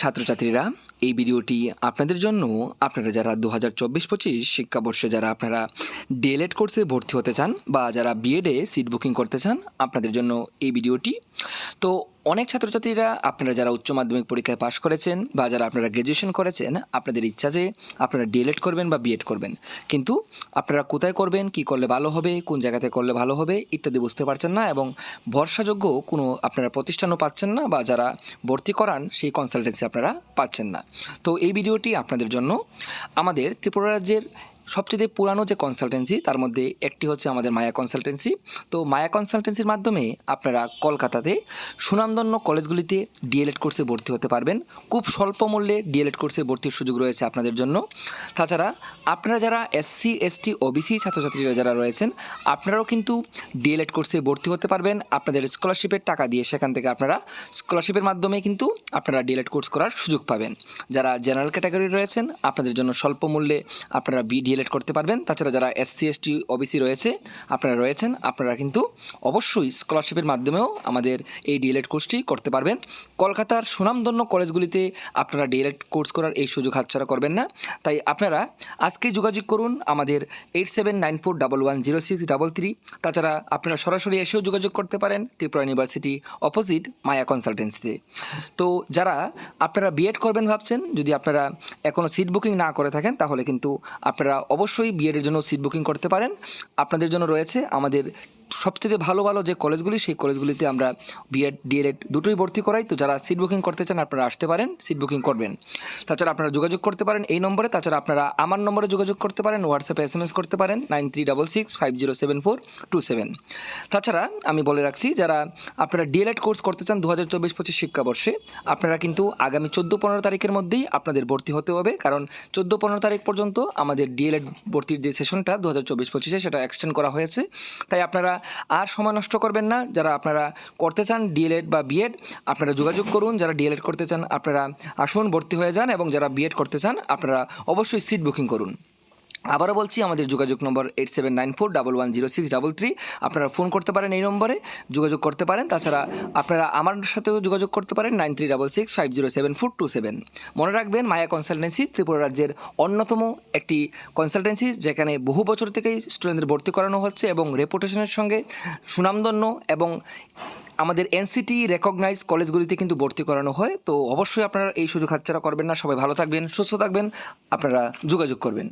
ছাত্রছাত্রীরা, এই ভিডিওটি আপনাদের জন্য আপনারা যারা দু হাজার চব্বিশ পঁচিশ শিক্ষাবর্ষে যারা আপনারা ডিএলএড কোর্সে ভর্তি হতে চান বা যারা বিএডে সিট বুকিং করতে চান, আপনাদের জন্য এই ভিডিওটি। তো অনেক ছাত্রছাত্রীরা আপনারা যারা উচ্চ মাধ্যমিক পরীক্ষায় পাশ করেছেন বা যারা আপনারা গ্র্যাজুয়েশন করেছেন, আপনাদের ইচ্ছা যে আপনারা ডিএলএড করবেন বা বিএড করবেন। কিন্তু আপনারা কোথায় করবেন, কি করলে ভালো হবে, কোন জায়গাতে করলে ভালো হবে ইত্যাদি বুঝতে পারছেন না এবং ভরসাযোগ্য কোনো আপনারা প্রতিষ্ঠানও পাচ্ছেন না বা যারা ভর্তি করান সেই কনসালটেন্সি আপনারা পাচ্ছেন না। তো এই ভিডিওটি আপনাদের জন্য। আমাদের ত্রিপুরা রাজ্যের সবচেয়ে পুরানো যে কনসালটেন্সি তার মধ্যে একটি হচ্ছে আমাদের মায়া কনসালটেন্সি তো মায়া কনসালটেন্সির মাধ্যমে আপনারা কলকাতাতে সুনামধন্য কলেজগুলিতে ডিএলএড কোর্সে ভর্তি হতে পারবেন। খুব স্বল্প মূল্যে ডিএলএড কোর্সে ভর্তির সুযোগ রয়েছে আপনাদের জন্য। তাছাড়া আপনারা যারা এসসি এসটি ওবিসি ছাত্রছাত্রীরা যারা রয়েছেন, আপনারাও কিন্তু ডিএলএড কোর্সে ভর্তি হতে পারবেন। আপনাদের স্কলারশিপের টাকা দিয়ে সেখান থেকে আপনারা স্কলারশিপের মাধ্যমে কিন্তু আপনারা ডিএলএড কোর্স করার সুযোগ পাবেন। যারা জেনারেল ক্যাটাগরি রয়েছেন, আপনাদের জন্য স্বল্প মূল্যে আপনারা বি ডিএলএড করতে পারবেন। তাছাড়া যারা এসসি এসটি ওবিসি রয়েছে, আপনারা রয়েছেন, আপনারা কিন্তু অবশ্যই স্কলারশিপের মাধ্যমেও আমাদের এই ডিএলএড কোর্সটি করতে পারবেন। কলকাতার সুনামধন্য কলেজগুলিতে আপনারা ডিএলএড কোর্স করার এই সুযোগ হাতছাড়া করবেন না। তাই আপনারা আজকেই যোগাযোগ করুন আমাদের eight seven nine four double one zero six double three তাছাড়া আপনারা সরাসরি এসেও যোগাযোগ করতে পারেন ত্রিপুরা ইউনিভার্সিটি অপোজিট মায়া কনসালটেন্সিতে তো যারা আপনারা বিএড করবেন ভাবছেন, যদি আপনারা এখনও সিট বুকিং না করে থাকেন, তাহলে কিন্তু আপনারা অবশ্যই বিএডের জন্য সিট বুকিং করতে পারেন। আপনাদের জন্য রয়েছে আমাদের সবথেকে ভালো ভালো যে কলেজগুলি, সেই কলেজগুলিতে আমরা বিএড ডিএলএড দুটোই ভর্তি করাই। তো যারা সিট বুকিং করতে চান, আপনারা আসতে পারেন সিট বুকিং করবেন। তাছাড়া আপনারা যোগাযোগ করতে পারেন এই নম্বরে। তাছাড়া আপনারা আমার নম্বরে যোগাযোগ করতে পারেন হোয়াটসঅ্যাপে এস এম এস করতে পারেন nine three double six five zero seven four two seven তাছাড়া আমি বলে রাখছি, যারা আপনারা ডিএলএড কোর্স করতে চান দু হাজার চব্বিশ পঁচিশ শিক্ষাবর্ষে, আপনারা কিন্তু আগামী চোদ্দ পনেরো তারিখের মধ্যেই আপনাদের ভর্তি হতে হবে। কারণ চোদ্দ পনেরো তারিখ পর্যন্ত আমাদের ডিএলএড ভর্তির যে সেশনটা দু হাজার চব্বিশ পঁচিশে, সেটা এক্সটেন্ড করা হয়েছে। তাই আপনারা আর সময় নষ্ট করবেন না। যারা আপনারা করতে চান ডিএলএড বা বিএড আপনারা যোগাযোগ করুন। যারা ডিএলএড করতে চান, আপনারা আসুন, ভর্তি হয়ে যান এবং যারা বিএড করতে চান, আপনারা অবশ্যই সিট বুকিং করুন। আবারও বলছি, আমাদের যোগাযোগ নম্বর eight seven nine four double one zero six double three আপনারা ফোন করতে পারেন এই নম্বরে, যোগাযোগ করতে পারেন। তাছাড়া আপনারা আমার সাথেও যোগাযোগ করতে পারেন nine three double six five zero seven four two seven মনে রাখবেন, মায়া কনসালটেন্সি ত্রিপুরা রাজ্যের অন্যতম একটি কনসালটেন্সি, যেখানে বহু বছর থেকেই স্টুডেন্টদের ভর্তি করানো হচ্ছে এবং রেপুটেশনের সঙ্গে সুনামধন্য এবং আমাদের এনসিটি রেকগনাইজ কলেজগুলিতে কিন্তু ভর্তি করানো হয়। তো অবশ্যই আপনারা এই সুযোগ হাতছাড়া করবেন না। সবাই ভালো থাকবেন, সুস্থ থাকবেন। আপনারা যোগাযোগ করবেন।